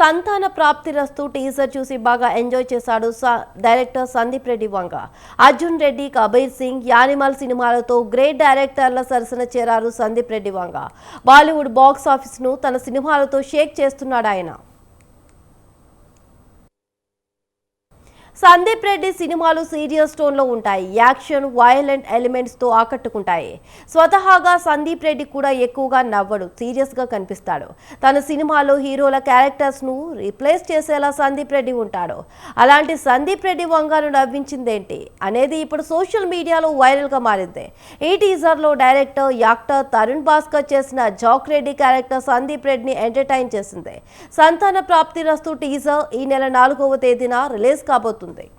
సంతాన ప్రాప్తి రస్తు టీజర్ చూసి బాగా ఎంజాయ్ చేశాడు స- డైరెక్టర్ సందీప్ రెడ్డి వంగ. అర్జున్ రెడ్డి కబీర్ సింగ్ యానిమల్ సినిమాలతో గ్రేట్ డైరెక్టర్ల సరసన చేరారు సందీప్ రెడ్డి వంగ. బాలీవుడ్ బాక్స్ ఆఫీస్ను తన సినిమాలతో షేక్ చేస్తున్నాడు ఆయన సందీప్ రెడ్డి సినిమాలు సీరియస్ టోన్లో ఉంటాయి. యాక్షన్ వైలెంట్ ఎలిమెంట్స్తో ఆకట్టుకుంటాయి. స్వతహాగా సందీప్ రెడ్డి కూడా ఎక్కువగా నవ్వడు సీరియస్గా కనిపిస్తాడు. తన సినిమాలో హీరోల క్యారెక్టర్స్ను రీప్లేస్ చేసేలా సందీప్ రెడ్డి ఉంటాడు. అలాంటి సందీప్ రెడ్డి వంగాను నవ్వించిందేంటి అనేది ఇప్పుడు సోషల్ మీడియాలో వైరల్గా మారింది. ఈ టీజర్లో డైరెక్టర్ యాక్టర్ తరుణ్ భాస్కర్ చేసిన జాక్ రెడ్డి క్యారెక్టర్ సందీప్ రెడ్డిని ఎంటర్టైన్ చేసింది. సంతాన ప్రాప్తి రస్తు టీజర్ ఈ నెల నాలుగవ తేదీన రిలీజ్ కాబోతుంది అవుతుంది